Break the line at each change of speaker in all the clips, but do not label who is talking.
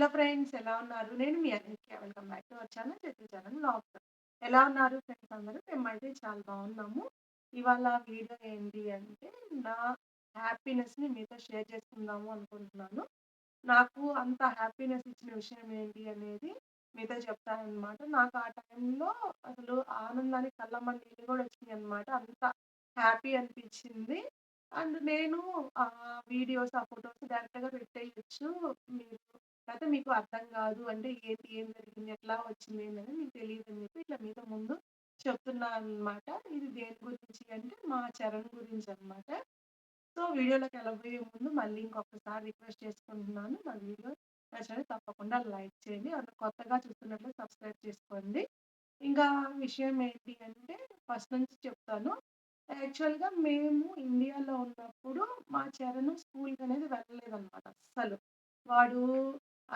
Hello friends ఎలా ఉన్నారు? నేను మీ Anitya. Welcome back to our channel Chaitu channel ఎలా ఉన్నారు ఫ్రెండ్స్ అందరూ? మేమైతే చాలా బాగున్నాము. ఇవాళ వీడియో ఏంటి అంటే నా హ్యాపీనెస్‌ని మీతో షేర్ చేసుకుందాము అనుకుంటున్నాను. నాకు అంత హ్యాపీనెస్ ఇచ్చిన విషయం ఏంటి అనేది మీతో చెప్తానమాట నాకు ఆ టైంలో అసలు ఆనందానికి కళ్ళమ్మ నీళ్ళు కూడా అనమాట అంత హ్యాపీ అనిపించింది. అండ్ నేను ఆ వీడియోస్, ఆ ఫోటోస్ డైరెక్ట్‌గా పెట్టేయచ్చు మీరు అయితే మీకు అర్థం కాదు. అంటే ఏంటి, ఏం జరిగింది, ఎట్లా వచ్చింది ఏంటనేది మీకు తెలియదు అని చెప్పి ఇట్లా మీతో ముందు చెప్తున్నాననమాట. ఇది దేని గురించి అంటే మా చరణ్ గురించి అనమాట సో, వీడియోలోకి వెళ్ళబోయే ముందు మళ్ళీ ఇంకొకసారి రిక్వెస్ట్ చేసుకుంటున్నాను. మా వీడియో నచ్చితే తప్పకుండా లైక్ చేయండి. ఎవరైనా కొత్తగా చూస్తున్నట్లు సబ్స్క్రైబ్ చేసుకోండి. ఇంకా విషయం ఏంటి అంటే ఫస్ట్ నుంచి చెప్తాను. యాక్చువల్‌గా మేము ఇండియాలో ఉన్నప్పుడు మా చరణ్ స్కూల్‌కనేది వెళ్ళలేదనమాట అస్సలు. వాడు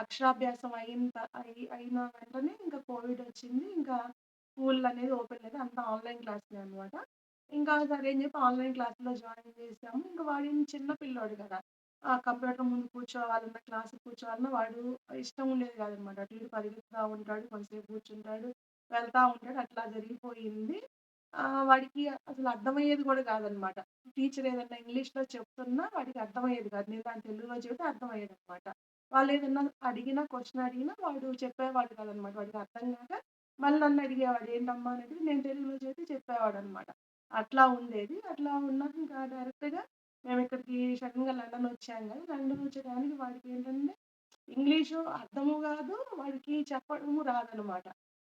అక్షరాభ్యాసం అయిన అయి అయిన వెంటనే ఇంకా కోవిడ్ వచ్చింది. ఇంకా స్కూల్ అనేది ఓపెన్ లేదు. అంతా ఆన్‌లైన్ క్లాసులే అనమాట. ఇంకా సరే అని చెప్పి ఆన్‌లైన్ క్లాస్‌లో జాయిన్ చేసాము. ఇంకా వాడి చిన్న పిల్లోడు కదా! ఆ కంప్యూటర్ ముందు కూర్చోవాలన్నా, క్లాస్ కూర్చోవాలన్నా వాడు ఇష్టం ఉండేది కాదనమాట. అటు ఇటు పరిగెత్తుతా ఉంటాడు. కొంతసేపు కూర్చుంటాడు. వెళ్తా ఉంటాడు. అట్లా జరిగిపోయింది. వాడికి అసలు అర్థమయ్యేది కూడా కాదనమాట. టీచర్ ఏదన్నా ఇంగ్లీష్‌లో చెప్తున్నా వాడికి అర్థమయ్యేది కాదు. నేను దాని తెలుగులో చెబితే అర్థమయ్యేది అనమాట వాళ్ళు ఏదన్నా అడిగినా, క్వశ్చన్ అడిగినా వాడు చెప్పేవాడు కాదనమాట. వాడికి అర్థం కాక మళ్ళీ నన్ను అడిగేవాడు. ఏంటమ్మా అనేది నేను తెలుగులో చైతే చెప్పేవాడు అనమాట అట్లా ఉండేది. అట్లా ఉన్నాక ఇంకా డైరెక్ట్‌గా మేము ఇక్కడికి సడన్గా లండన్ వచ్చాం కదా! లండన్ వచ్చేదానికి వాడికి ఏంటంటే ఇంగ్లీషు అర్థము కాదు. వాడికి చెప్పడము రాదనమాట.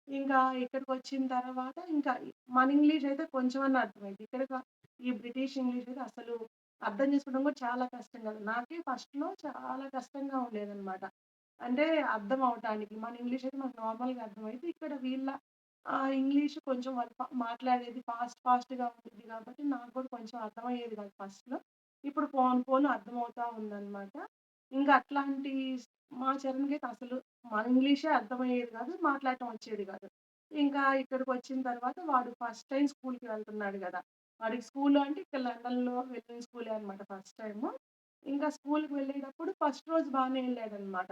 ఇంకా ఇక్కడికి వచ్చిన తర్వాత ఇంకా మన ఇంగ్లీష్ అయితే కొంచెమన్నా అర్థమైంది ఇక్కడ ఈ బ్రిటిష్ ఇంగ్లీష్ అయితే అసలు అర్థం చేసుకోవడం కూడా చాలా కష్టం కదా! నాకే ఫస్ట్‌లో చాలా కష్టంగా ఉండేదనమాట. అంటే అర్థం అవ్వటానికి. మన ఇంగ్లీష్ అయితే మనకు నార్మల్‌గా అర్థమైతే ఇక్కడ వీళ్ళ ఇంగ్లీష్ కొంచెం వాళ్ళు మాట్లాడేది ఫాస్ట్ ఫాస్ట్‌గా ఉంటుంది కాబట్టి నాకు కూడా కొంచెం అర్థమయ్యేది కాదు ఫస్ట్‌లో. ఇప్పుడు ఫోన్ ఫోన్ అర్థమవుతా ఉందన్నమాట ఇంకా అట్లాంటి మా చరణ్‌కైతే అసలు మన ఇంగ్లీషే అర్థమయ్యేది కాదు. మాట్లాడటం వచ్చేది కాదు. ఇంకా ఇక్కడికి వచ్చిన తర్వాత వాడు ఫస్ట్ టైం స్కూల్‌కి వెళ్తున్నాడు కదా! వాడికి స్కూల్లో అంటే ఇక్కడ లండన్‌లో వెళ్ళిన స్కూలే అనమాట ఫస్ట్ టైము. ఇంకా స్కూల్‌కి వెళ్ళేటప్పుడు ఫస్ట్ రోజు బాగానే వెళ్ళాడనమాట.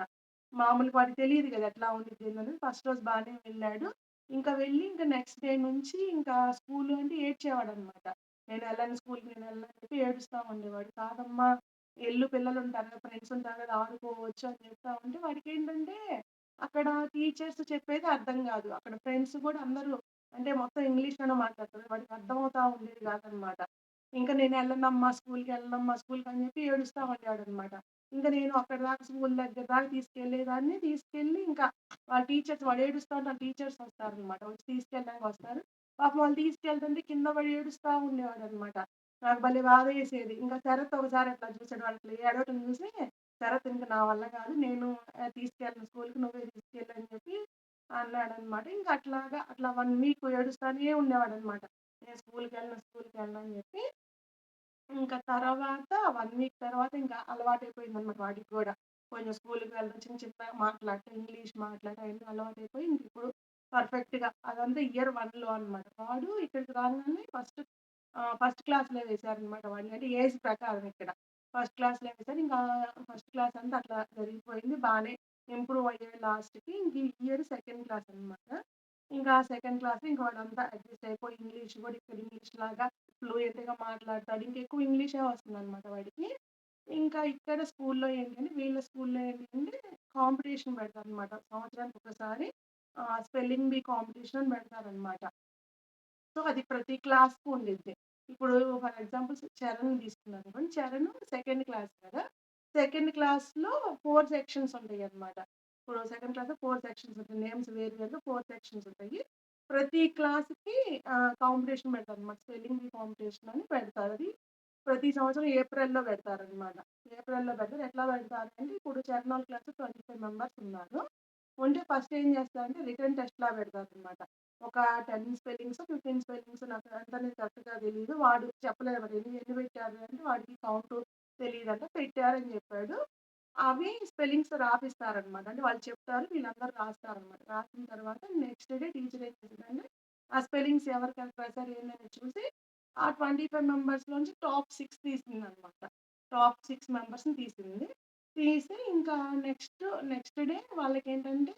మామూలుగా వాడికి తెలియదు కదా! ఎట్లా ఉండిద్ది ఏందనేది. ఫస్ట్ రోజు బాగానే వెళ్ళాడు. ఇంకా వెళ్ళి ఇంకా నెక్స్ట్ డే నుంచి ఇంకా స్కూల్ అంటే ఏడ్చేవాడు అనమాట నేను వెళ్ళాను స్కూల్‌కి నేను వెళ్ళాను చెప్పి ఏడుస్తూ ఉండేవాడు. కాదమ్మా ఎళ్ళు పిల్లలుంటారు కదా! ఫ్రెండ్స్ ఉంటారు కదా! ఆడుకోవచ్చు అని చెప్తా ఉంటే వాడికేంటంటే అక్కడ టీచర్స్ చెప్పేది అర్థం కాదు. అక్కడ ఫ్రెండ్స్ కూడా అందరూ అంటే మొత్తం ఇంగ్లీష్‌లోనే మాట్లాడుతుంది వాడికి అర్థమవుతా ఉండేది కాదనమాట. ఇంకా నేను వెళ్ళనమ్మా స్కూల్‌కి వెళ్ళనమ్మా స్కూల్‌కి అని చెప్పి ఏడుస్తా ఉండేవాడనమాట. ఇంకా నేను అక్కడ దాకా స్కూల్ దగ్గర దాకా తీసుకెళ్ళేదాన్ని. తీసుకెళ్ళి ఇంకా వాళ్ళ టీచర్స్ వాడు ఏడుస్తా ఉంటే టీచర్స్ వస్తారనమాట. వచ్చి తీసుకెళ్ళడానికి వస్తారు. పాపం వాళ్ళు తీసుకెళ్తుంటే కింద పడి ఉండేవాడు అనమాట నాకు భలే బాధేసేది. ఇంకా శరత్ ఒకసారి అట్లా చూసాడు. వాళ్ళు ఏడవటం చూసి శరత్ ఇంక నా వల్ల కాదు. నేను తీసుకెళ్ళను స్కూల్‌కి నువ్వే తీసుకెళ్ళని చెప్పి అన్నాడనమాట. ఇంకా అట్లాగా అట్లా వన్ వీక్ ఏడుస్తానే ఉండేవాడనమాట. నేను స్కూల్‌కెళ్ళను, స్కూల్‌కెళ్ళను అని చెప్పి. ఇంకా తర్వాత వన్ వీక్ తర్వాత ఇంకా అలవాటయిపోయిందనమాట వాడికి కూడా. కొంచెం స్కూల్‌కి వెళ్ళడం, చిన్న చిన్నగా మాట్లాడటం, ఇంగ్లీష్ మాట్లాడటం అయిపోయి ఇంకా ఇప్పుడు పర్ఫెక్ట్‌గా అదంతా ఇయర్ వన్లో అనమాట. వాడు ఇక్కడికి రాగానే ఫస్ట్ ఫస్ట్ క్లాస్‌లో వేశారనమాట వాడిని. అంటే ఏజ్ ప్రకారం ఇక్కడ. ఫస్ట్ క్లాస్‌లో వేశారు. ఇంకా ఫస్ట్ క్లాస్ అంతా అట్లా జరిగిపోయింది. బాగానే ఇంప్రూవ్ అయ్యాయి లాస్ట్‌కి. ఇంక ఈ ఇయర్ సెకండ్ క్లాస్ అనమాట. ఇంకా సెకండ్ క్లాస్ ఇంకా వాడంతా అడ్జస్ట్ అయిపోయి ఇంగ్లీష్ కూడా ఇక్కడ ఇంగ్లీష్ లాగా ఫ్లూయెంట్‌గా మాట్లాడతాడు. ఇంకెక్కువ ఇంగ్లీషే వస్తుందనమాట వాడికి. ఇంకా ఇక్కడ స్కూల్‌లో ఏంటంటే వీళ్ళ స్కూల్‌లో ఏంటంటే కాంపిటీషన్ పెడతారు అనమాట సంవత్సరానికి ఒకసారి స్పెల్లింగ్ బీ కాంపిటీషన్ అని పెడతారనమాట. సో, అది ప్రతి క్లాస్కు ఉండిద్ది. ఇప్పుడు ఫర్ ఎగ్జాంపుల్ చరణ్‌ని తీసుకున్నారనుకోండి. చరణ్ సెకండ్ క్లాస్ కదా! సెకండ్ క్లాస్‌లో ఫోర్ సెక్షన్స్ ఉంటాయి అన్నమాట ఇప్పుడు సెకండ్ క్లాస్‌లో 4 సెక్షన్స్ ఉంటాయి. నేమ్స్ వేరు వేరు ఫోర్ సెక్షన్స్ ఉంటాయి. ప్రతి క్లాస్‌కి కాంపిటీషన్ పెడతారు అనమాట స్పెల్లింగ్ కాంపిటీషన్ అని పెడతారు. అది ప్రతి సంవత్సరం ఏప్రిల్‌లో పెడతారనమాట. ఏప్రిల్‌లో పెడతారు. ఎట్లా పెడతారు అంటే ఇప్పుడు చరణ్ వాళ్ళ క్లాస్‌లో 25 మెంబర్స్ ఉన్నారు. ఉంటే ఫస్ట్ ఏం చేస్తారంటే రిటర్న్ టెస్ట్‌లా పెడతారనమాట. ఒక టెన్ స్పెల్లింగ్స్ ఫిఫ్టీన్ స్పెల్లింగ్స్ నాకు ఎంతనేది కరెక్ట్‌గా తెలియదు వాడు చెప్పలేదు ఎన్ని ఎన్ని పెట్టారు అంటే వాడికి కౌంట్ తెలియదంట పెట్టారని చెప్పాడు. అవి స్పెల్లింగ్స్ రాపిస్తారనమాట. అంటే వాళ్ళు చెప్తారు. వీళ్ళందరూ రాస్తారనమాట. రాసిన తర్వాత నెక్స్ట్ డే టీచర్ ఏం చేసిందంటే ఆ స్పెల్లింగ్స్ ఎవరికైనా ప్రెసర్ ఏందని చూసి ఆ 25 మెంబర్స్‌లోంచి టాప్ 6 తీసిందనమాట. టాప్ సిక్స్ మెంబర్స్‌ని తీసింది. తీసి ఇంకా నెక్స్ట్ నెక్స్ట్ డే వాళ్ళకి ఏంటంటే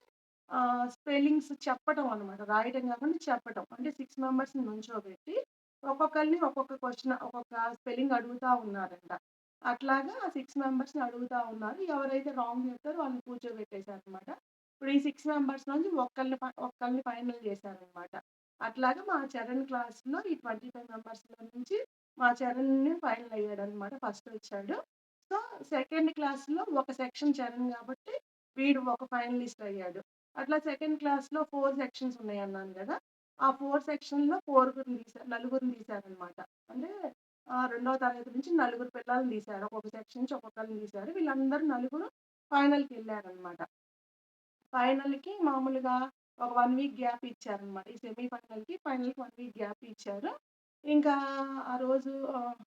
స్పెల్లింగ్స్ చెప్పటం అనమాట. రాయటం కాకుండా చెప్పటం. అంటే సిక్స్ మెంబర్స్‌ని నుంచోబెట్టి ఒక్కొక్కరిని ఒక్కొక్క క్వశ్చన్ ఒక్కొక్క స్పెల్లింగ్ అడుగుతా ఉన్నారంట. అట్లాగా సిక్స్ మెంబర్స్‌ని అడుగుతా ఉన్నారు. ఎవరైతే రాంగ్ చేస్తారో వాళ్ళని కూర్చోబెట్టేశారనమాట ఇప్పుడు ఈ సిక్స్ మెంబర్స్ నుంచి ఒక్కళ్ళని ఒక్కళ్ళని ఫైనల్ చేశారనమాట. అట్లాగా మా చరణ్ క్లాస్‌లో ఈ 25 మెంబర్స్‌లో నుంచి మా చరణ్‌ని ఫైనల్ అయ్యాడనమాట. ఫస్ట్ వచ్చాడు. సో, సెకండ్ క్లాస్‌లో ఒక సెక్షన్ చరణ్ కాబట్టి వీడు ఒక ఫైనలిస్ట్ అయ్యాడు. అట్లా సెకండ్ క్లాస్‌లో ఫోర్ సెక్షన్స్ ఉన్నాయి అన్నాను కదా ఆ ఫోర్ సెక్షన్‌లో ఫోరుగురిని తీశారు. నలుగురిని తీశారనమాట. అంటే రెండవ తరగతి నుంచి నలుగురు పిల్లల్ని తీశారు. ఒక్కొక్క సెక్షన్ నుంచి ఒక్కొక్కరిని తీశారు. వీళ్ళందరూ నలుగురు ఫైనల్కి వెళ్ళారనమాట ఫైనల్‌కి మామూలుగా ఒక వన్ వీక్ గ్యాప్ ఇచ్చారనమాట. ఈ సెమీ ఫైనల్‌కి, ఫైనల్‌కి వన్ వీక్ గ్యాప్ ఇచ్చారు. ఇంకా ఆ రోజు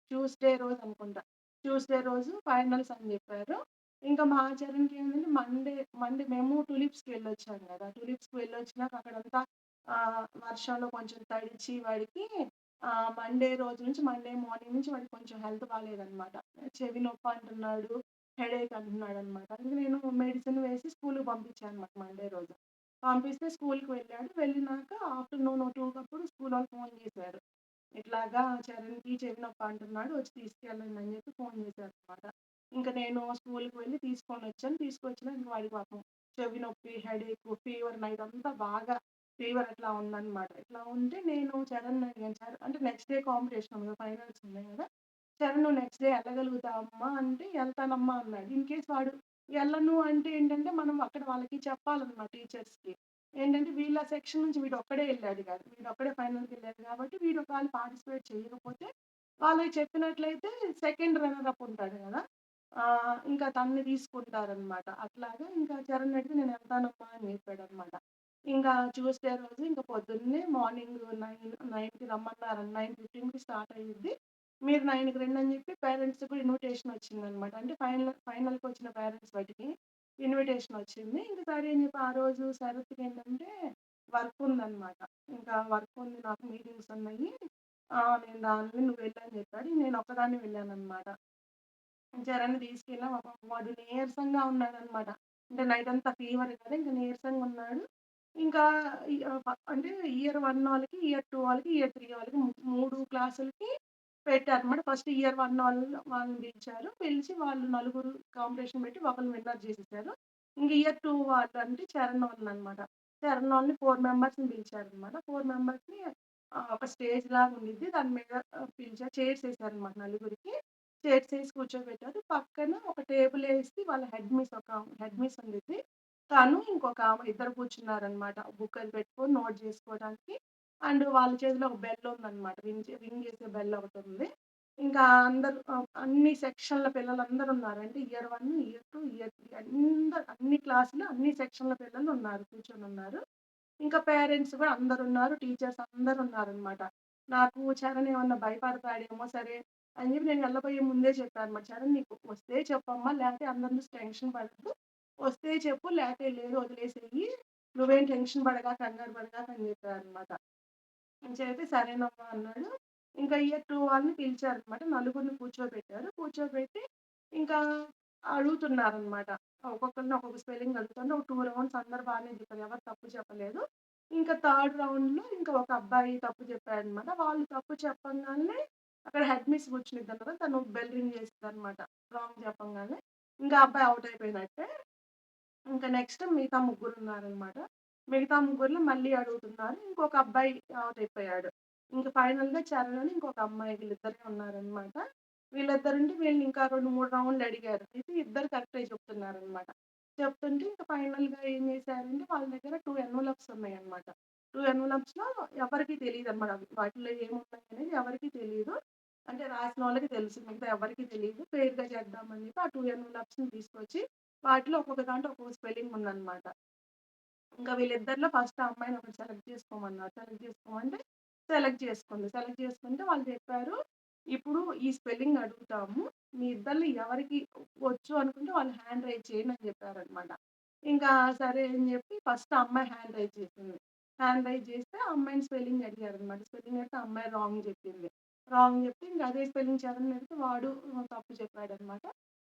ట్యూస్‌డే రోజు అనుకుంటా. ట్యూస్‌డే రోజు ఫైనల్స్ అని చెప్పారు ఇంకా మా చరణ్‌కి ఏంటంటే మండే మండే మేము టులిప్స్‌కి వెళ్ళొచ్చాం కదా టులిప్స్‌కి వెళ్ళొచ్చినాక అక్కడంతా వర్షంలో కొంచెం తడిచి వాడికి మండే రోజు నుంచి మండే మార్నింగ్ నుంచి వాడికి కొంచెం హెల్త్ బాగాలేదనమాట చెవి నొప్పి అంటున్నాడు. హెడేక్ అంటున్నాడనమాట. అందుకే నేను మెడిసిన్ వేసి స్కూల్కి పంపించాను అనమాట మండే రోజు. పంపిస్తే స్కూల్కి వెళ్ళాడు. వెళ్ళినాక ఆఫ్టర్‌నూన్ 2 కప్పుడు వాళ్ళు ఫోన్ చేశారు. ఇట్లాగా చరణ్‌కి చెవి నొప్పి అంటున్నాడు. వచ్చి తీసుకెళ్ళండి అని చెప్పి ఫోన్ చేశారు అనమాట ఇంక నేను స్కూల్కి వెళ్ళి తీసుకొనొచ్చాను. తీసుకొచ్చిన ఇంకా వాడికి పాపం చెవి నొప్పి, హెడేక్ ఫీవర్ నైట్ అంతా బాగా ఫీవర్ అట్లా ఉందన్నమాట ఇట్లా ఉంటే నేను చరణ్ అడిగాను. చరణ్ అంటే నెక్స్ట్ డే కాంపిటీషన్ ఫైనల్స్ ఉన్నాయి కదా చరణ్ నువ్వు నెక్స్ట్ డే ఎళ్ళగలుగుతావా అమ్మా అంటే, వెళ్తానమ్మా అన్నాడు. ఇన్ కేస్ వాడు వెళ్ళను అంటే ఏంటంటే, మనం అక్కడ వాళ్ళకి చెప్పాలన్నమాట టీచర్స్‌కి. ఏంటంటే వీళ్ళ సెక్షన్ నుంచి వీడొక్కడే వెళ్ళాడు కాదు. ఫైనల్కి వెళ్ళాడు కాబట్టి వీడు ఒకవేళ పార్టిసిపేట్ చేయకపోతే, వాళ్ళకి చెప్పినట్లయితే సెకండ్ రన్నర్ అప్ ఉంటాడు కదా ఇంకా తన్ని తీసుకుంటారనమాట. అట్లాగా ఇంకా చరణ్ అడిగితే నేను వెళ్తానమ్మా అని చెప్పాడనమాట. ఇంకా ట్యూస్‌డే రోజు ఇంక పొద్దున్నే మార్నింగ్ 9, 9కి రమ్మన్నారు. 9:15కి స్టార్ట్ అయ్యింది మీరు 9కి అని చెప్పి పేరెంట్స్‌కి కూడా ఇన్విటేషన్ వచ్చిందనమాట. అంటే ఫైనల్ ఫైనల్కి వచ్చిన పేరెంట్స్ బయటికి ఇన్విటేషన్ వచ్చింది. ఇంక సరే అని చెప్పి ఆ రోజు శరత్‌కేంటంటే వర్క్ ఉందనమాట. ఇంకా వర్క్ ఉంది నాకు మీటింగ్స్ ఉన్నాయి. నేను రానులే నువ్వు వెళ్ళు చెప్పాడు. నేను ఒక్కదాన్ని వెళ్ళానమాట జరని తీసుకెళ్ళాం. పాపం వాడు నీరసంగా ఉన్నాడనమాట. అంటే నైట్ అంతా ఫీవర్ కదా! ఇంకా నీరసంగా ఉన్నాడు. ఇంకా అంటే ఇయర్ వన్ వాళ్ళకి, ఇయర్ టూ వాళ్ళకి, ఇయర్ త్రీ వాళ్ళకి మూడు క్లాసులకి పెట్టారనమాట. ఫస్ట్ ఇయర్ వన్ వాళ్ళు వాళ్ళని పిలిచారు. పిలిచి వాళ్ళు నలుగురు కాంపిటీషన్ పెట్టి ఒకళ్ళని విన్నర్ చేసేసారు. ఇంక ఇయర్ టూ వాళ్ళు అంటే చరణ్ వాళ్ళననమాట. చరణ్ వాళ్ళని ఫోర్ మెంబర్స్‌ని పిలిచారనమాట. ఫోర్ మెంబర్స్‌ని ఒక స్టేజ్ లాగా ఉండిద్ది. దాని మీద పిలిచారు. చైర్స్ వేసారనమాట నలుగురికి. చైర్స్ వేసి కూర్చోబెట్టారు. పక్కన ఒక టేబుల్ వేసి వాళ్ళ హెడ్ మిస్ ఒక హెడ్ మిస్ ఉండిద్ది. తను ఇంకొక ఆమె ఇద్దరు కూర్చున్నారనమాట. బుక్ అది పెట్టుకొని నోట్ చేసుకోవడానికి అండ్ వాళ్ళ చేతిలో ఒక బెల్ ఉందనమాట. రింగ్ చే రింగ్ చేసే బెల్ ఒకటుంది. ఇంకా అందరూ అన్ని సెక్షన్‌ల పిల్లలందరూ ఉన్నారు. అంటే year one year two year 3 అందరూ అన్ని క్లాసులు, అన్ని సెక్షన్‌ల పిల్లలు ఉన్నారు. కూర్చొని ఉన్నారు ఇంకా పేరెంట్స్ కూడా అందరు ఉన్నారు టీచర్స్ అందరు ఉన్నారనమాట నాకు చరణ్ ఏమన్నా భయపడతాడేమో సరే అని చెప్పి నేను వెళ్ళబోయే ముందే చెప్పానన్నమాట. "చరణ్ నీకు వస్తే చెప్పమ్మా లేకపోతే అందరి నుంచి టెన్షన్ పడొద్దు. వస్తే చెప్పు లేకపోతే లేదు వదిలేసేయి. నువ్వేం టెన్షన్ పడగా కంగారు పడగాక" అని చెప్పారనమాట. అయితే సరేనమ్మా అన్నాడు. ఇంకా ఇయర్ టూ వాళ్ళని పిలిచారనమాట. నలుగురిని కూర్చోబెట్టారు. కూర్చోబెట్టి ఇంకా అడుగుతున్నారనమాట. ఒక్కొక్కరిని ఒక్కొక్క స్పెల్లింగ్ అడుగుతాను ఒక టూ రౌండ్స్ అందరు బాగానే చెప్పారు. ఎవరు తప్పు చెప్పలేదు. ఇంకా థర్డ్ రౌండ్‌లో ఇంకా ఒక అబ్బాయి తప్పు చెప్పాడనమాట. వాళ్ళు తప్పు చెప్పంగానే అక్కడ హెడ్ మిస్ కూర్చునిద్దన్నారు. తను బెల్ రింగ్ అనమాట రాంగ్ చెప్పంగానే. ఇంకా అబ్బాయి అవుట్ అయిపోయినట్టే. ఇంకా నెక్స్ట్ మిగతా ముగ్గురు ఉన్నారనమాట మిగతా ముగ్గురులో మళ్ళీ అడుగుతున్నారు. ఇంకొక అబ్బాయి అవుట్ అయిపోయాడు. ఇంకా ఫైనల్‌గా చరణ్ అని ఇంకొక అమ్మాయి వీళ్ళిద్దరే ఉన్నారనమాట. వీళ్ళిద్దరుండి వీళ్ళని ఇంకా 2, 3 రౌండ్‌లు అడిగారు. అయితే ఇద్దరు కరెక్ట్గా చెప్తున్నారనమాట. చెప్తుంటే ఇంకా ఫైనల్‌గా ఏం చేశారంటే వాళ్ళ దగ్గర టూ ఎన్వలప్స్ ఉన్నాయన్నమాట. టూ ఎన్వలప్స్‌లో ఎవరికీ అనమాట వాటిలో ఏమున్నాయనేది ఎవరికీ తెలియదు అంటే రాసిన వాళ్ళకి తెలుసు. మిగతా ఎవరికీ తెలియదు పేరుగా చేద్దామని చెప్పి ఆ టూ ఎన్వలప్స్‌ని తీసుకొచ్చి వాటిలో ఒక్కొక్క దాంట్లో ఒక్కొక్క స్పెల్లింగ్ ఉందన్నమాట. ఇంకా వీళ్ళిద్దరిలో ఫస్ట్ ఆ అమ్మాయిని ఒకటి సెలెక్ట్ చేసుకోమన్నారు. సెలెక్ట్ చేసుకోమంటే సెలెక్ట్ చేసుకుంది. సెలెక్ట్ చేసుకుంటే వాళ్ళు చెప్పారు, "ఇప్పుడు ఈ స్పెల్లింగ్ అడుగుతాము. మీ ఇద్దరిలో ఎవరికి వచ్చు అనుకుంటే వాళ్ళు హ్యాండ్ రైజ్ చేయండి" అని చెప్పారనమాట. ఇంకా సరే అని చెప్పి ఫస్ట్ ఆ అమ్మాయి హ్యాండ్ రైజ్ చేసింది. హ్యాండ్ రైజ్ చేస్తే ఆ అమ్మాయిని స్పెల్లింగ్ అడిగారనమాట. స్పెల్లింగ్ అడిగితే ఆ అమ్మాయి రాంగ్ చెప్పింది. రాంగ్ చెప్తే ఇంక అదే స్పెల్లింగ్ చరణ్‌ని అడిగితే వాడు తప్పు చెప్పాడనమాట.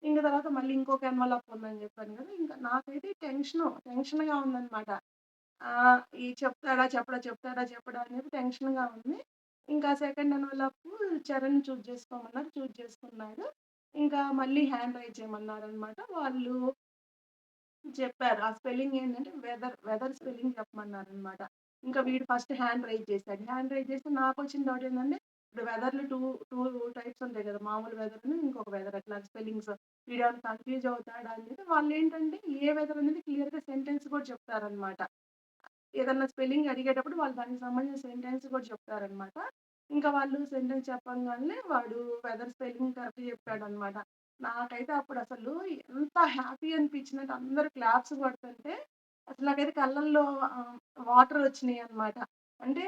ఇంక తర్వాత మళ్ళీ ఇంకొక ఎన్వలప్ ఉందని చెప్పాను కదా! ఇంకా నాకైతే టెన్షన్ టెన్షన్‌గా ఉందనమాట. ఈ చెప్తాడా? చెప్పడా? చెప్తాడా? చెప్పడా? అని చెప్పి టెన్షన్‌గా ఉంది. ఇంకా సెకండ్ ఎన్వలపు చరణ్ చూజ్ చేసుకోమన్నారు. చూజ్ చేసుకున్నాడు. ఇంకా మళ్ళీ హ్యాండ్ రైజ్ చేయమన్నారనమాట. వాళ్ళు చెప్పారు. ఆ స్పెల్లింగ్ ఏంటంటే వెదర్, వెదర్ స్పెల్లింగ్ చెప్పమన్నారనమాట. ఇంకా వీడు ఫస్ట్ హ్యాండ్ రైజ్ చేశాడు. హ్యాండ్ రైజ్ చేస్తే నాకు వచ్చిన డౌట్ ఏంటంటే, ఇప్పుడు వెదర్లు టూ టూ టైప్స్ ఉంటాయి కదా! మామూలు వెదర్ ఇంకొక వెదర్ అట్లా స్పెల్లింగ్స్. వీడేమైనా కన్‌ఫ్యూజ్ అవుతాడా అనేది వాళ్ళు ఏంటంటే ఏ వెదర్ అనేది క్లియర్‌గా సెంటెన్స్ కూడా చెప్తారనమాట. ఏదన్నా స్పెల్లింగ్ అడిగేటప్పుడు వాళ్ళు దానికి సంబంధించిన సెంటెన్స్ కూడా చెప్తారనమాట. ఇంకా వాళ్ళు సెంటెన్స్ చెప్పంగానే వాడు వెదర్ స్పెల్లింగ్ కరెక్ట్ చెప్పాడనమాట. నాకైతే అప్పుడు అసలు ఎంత హ్యాపీ అనిపించినట్టు అందరూ క్లాప్స్ కొడుతుంటే అసలు నాకైతే కళ్ళల్లో వాటర్ వచ్చినాయి అనమాట అంటే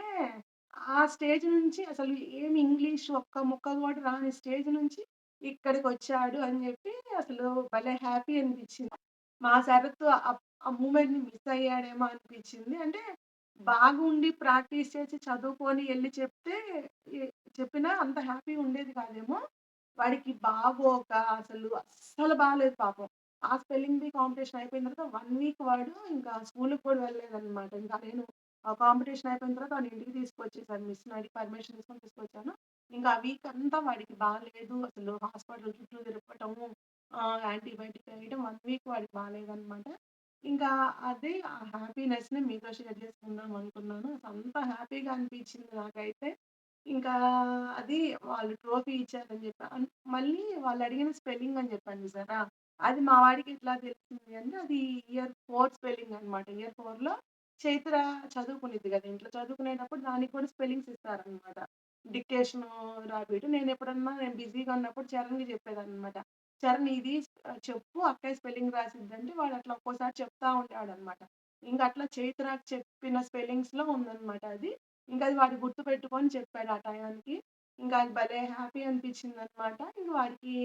ఆ స్టేజ్ నుంచి అసలు ఏమి ఇంగ్లీష్ ఒక్క ముక్క కూడా రాని స్టేజ్ నుంచి ఇక్కడికి వచ్చాడు అని చెప్పి అసలు భలే హ్యాపీ అనిపించింది. మా శరత్ ఆ మూమెంట్‌ని మిస్ అయ్యాడేమో అనిపించింది. అంటే బాగుండి ప్రాక్టీస్ చేసి చదువుకొని వెళ్ళి చెప్తే చెప్పినా అంత హ్యాపీగా ఉండేది కాదేమో. వాడికి బాగోక అసలు అస్సలు బాగాలేదు పాపం. ఆ స్పెల్లింగ్ బి కాంపిటీషన్ అయిపోయిన తర్వాత వన్ వీక్ వాడు ఇంకా స్కూల్కి కూడా వెళ్ళలేదన్నమాట ఇంకా నేను కాంపిటీషన్ అయిపోయిన తర్వాత వాడిని ఇంటికి తీసుకొచ్చేసాను. మిస్ అడిగి పర్మిషన్ తీసుకొని తీసుకొచ్చాను. ఇంకా ఆ వీక్ అంతా వాడికి బాగాలేదు అసలు హాస్పిటల్ చుట్టూ తిరగటము, యాంటీబయాటిక్ వేయడం వన్ వీక్ వాడికి బాగాలేదనమాట ఇంకా అదే ఆ హ్యాపీనెస్‌ని మీతో షేర్ చేసుకుందాం అనుకున్నాను. అంత హ్యాపీగా అనిపించింది నాకైతే. ఇంకా అది వాళ్ళు ట్రోఫీ ఇచ్చారని చెప్పి మళ్ళీ వాళ్ళు అడిగిన స్పెల్లింగ్ అని చెప్పాను చూసారా? అది మా వాడికి ఎట్లా తెలిసింది అంటే అది ఇయర్ ఫోర్ స్పెల్లింగ్ అనమాట. ఇయర్ ఫోర్లో చైత్ర చదువుకునిద్ది కదా! ఇంట్లో చదువుకునేటప్పుడు దానికి కూడా స్పెల్లింగ్స్ ఇస్తారనమాట. డిక్టేషను నేను ఎప్పుడన్నా నేను బిజీగా ఉన్నప్పుడు చరణ్‌కి చెప్పేదాన్ననమాట. చరణ్ ఇది చెప్పు అక్కయ్య స్పెల్లింగ్ రాసిద్దంటే వాడు అట్లా ఒక్కోసారి చెప్తా ఉండేవాడనమాట. ఇంకా అట్లా చైత్రకి చెప్పిన స్పెల్లింగ్స్‌లో ఉందనమాట అది. ఇంకా అది వాడు గుర్తుపెట్టుకొని చెప్పాడు ఆ టయానికి. ఇంకా అది భలే హ్యాపీ అనిపించిందనమాట. ఇంకా వాడికి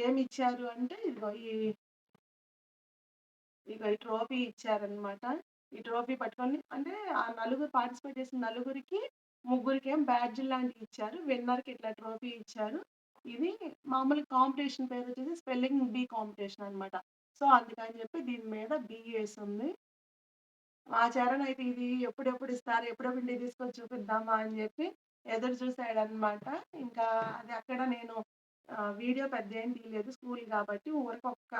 ఏమిచ్చారు అంటే ఇదిగో ఈ ఇదిగో ఈ ట్రోఫీ ఇచ్చారనమాట. ఈ ట్రోఫీ పట్టుకొని అంటే ఆ నలుగురు పార్టిసిపేట్ చేసిన నలుగురికి, ముగ్గురికి ఏం బ్యాడ్జ్ లాంటివి ఇచ్చారు. విన్నర్‌కి ఇట్లా ట్రోఫీ ఇచ్చారు. ఇది మామూలు కాంపిటీషన్ పేరొచ్చేసి స్పెల్లింగ్ బీ కాంపిటీషన్ అనమాట. సో, అందుకని చెప్పి దీని మీద బీ ఉంది మా చరణ్ అయితే ఇది ఎప్పుడెప్పుడు ఇస్తారు? ఎప్పుడెప్పుడు తీసుకొని చూపిద్దామా అని చెప్పి ఎదురు చూసాడనమాట. ఇంకా అది అక్కడ నేను వీడియో పెద్ద ఏం తీయలేదు. స్కూల్ కాబట్టి ఊరికి ఒక్క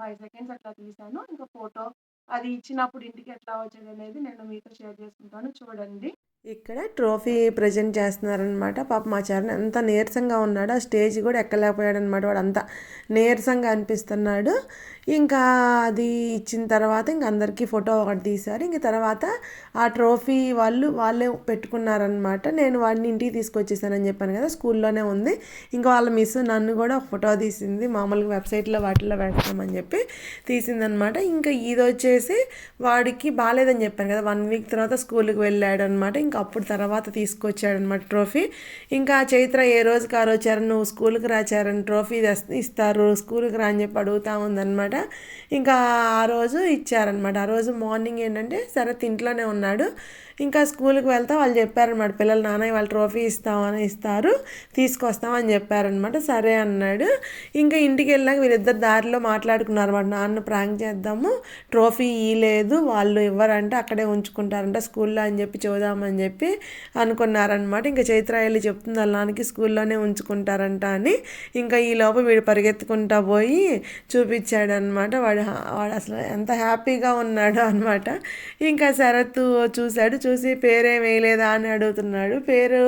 ఫైవ్ సెకండ్స్ అట్లా తీశాను. ఇంకా ఫోటో అది ఇచ్చినప్పుడు ఇంటికి ఎట్లా వచ్చేదనేది నేను మీతో షేర్ చేసుకుంటాను చూడండి.
ఇక్కడ ట్రోఫీ ప్రెజెంట్ చేస్తున్నారనమాట. పాప మా చరణ్ ఎంత నీరసంగా ఉన్నాడు ఆ స్టేజ్ కూడా ఎక్కలేకపోయాడనమాట. అంత నీరసంగా అనిపిస్తున్నాడు. ఇంకా అది ఇచ్చిన తర్వాత ఇంక అందరికీ ఫోటో ఒకటి తీశారు. ఇంక తర్వాత ఆ ట్రోఫీ వాళ్ళు వాళ్ళే పెట్టుకున్నారనమాట. నేను వాడిని ఇంటికి తీసుకొచ్చేసానని చెప్పాను కదా! స్కూల్లోనే ఉంది. ఇంకా వాళ్ళ మిస్ నన్ను కూడా ఒక ఫోటో తీసింది. మామూలుగా వెబ్‌సైట్‌లో వాటిల్లో పెడతామని చెప్పి తీసిందనమాట. ఇంకా ఇదొచ్చేసి వాడికి బాలేదని చెప్పాను కదా! వన్ వీక్ తర్వాత స్కూల్కి వెళ్ళాడనమాట. ఇంకా అప్పుడు తర్వాత తీసుకొచ్చాడనమాట ట్రోఫీ. ఇంకా చైత్ర ఏ రోజుకి ఆ రోజు చరణ్ నువ్వు స్కూల్కి రా చరణ్ ట్రోఫీ ఇస్తారు స్కూల్కి రా అని చెప్పి అడుగుతా ఉందనమాట. ఇంకా ఆ రోజు ఇచ్చారనమాట. ఆ రోజు మార్నింగ్ ఏంటంటే శరత్ ఇంట్లోనే ఉన్నాడు. ఇంకా స్కూల్కి వెళ్తా వాళ్ళు చెప్పారనమాట. పిల్లలు నాన్న ఇవాళ ట్రోఫీ ఇస్తామని ఇస్తారు తీసుకొస్తామని చెప్పారనమాట. సరే అన్నాడు. ఇంకా ఇంటికి వెళ్ళాక వీళ్ళిద్దరు దారిలో మాట్లాడుకున్నారన్నమాట. నాన్న ప్రాంక్ చేద్దాము ట్రోఫీ ఇయ్యలేదు వాళ్ళు ఇవ్వరంటే అక్కడే ఉంచుకుంటారంట స్కూల్లో అని చెప్పి చూద్దామని చెప్పి అనుకున్నారనమాట. ఇంకా చైత్ర వెళ్ళి చెప్తుంది వాళ్ళ నాన్నకి స్కూల్లోనే ఉంచుకుంటారంట అని. ఇంకా ఈలోపు వీడు పరిగెత్తుకుంటా పోయి చూపించాడనమాట. వాడు వాడు అసలు ఎంత హ్యాపీగా ఉన్నాడో అనమాట. ఇంకా శరత్ చూశాడు చూసి పేరేం వేయలేదా అని అడుగుతున్నాడు. పేరు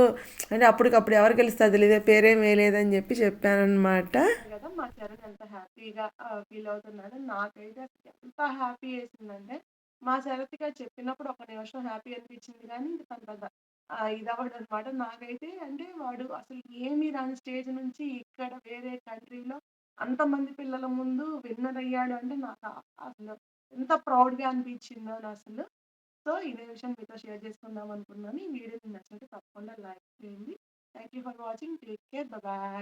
అంటే అప్పటికప్పుడు ఎవరు గెలుస్తారో తెలియదు పేరేం వేయలేదని చెప్పి చెప్పానమాట
కదా! మా చరణ్ ఎంత హ్యాపీగా ఫీల్ అవుతున్నాడు నాకైతే అసలు ఎంత హ్యాపీ వేసిందంటే మా శరత్గా చెప్పినప్పుడు ఒక నిమిషం హ్యాపీ అనిపించింది కానీ ఇది తను పెద్ద ఆహ్, ఇదవ్వడనమాట. నాకైతే అంటే వాడు అసలు ఏమి రాని స్టేజ్ నుంచి ఇక్కడ వేరే కంట్రీలో అంతమంది పిల్లల ముందు విన్నర్ అయ్యాడు అంటే నాకు అసలు ఎంత ప్రౌడ్‌గా అనిపించిందో అసలు. సో, ఇదే విషయం మీతో షేర్ చేసుకుందాం అనుకున్నాను. ఈ వీడియో మీకు నచ్చితే తప్పకుండా లైక్ చేయండి. Thank you for watching. Take care. Bye.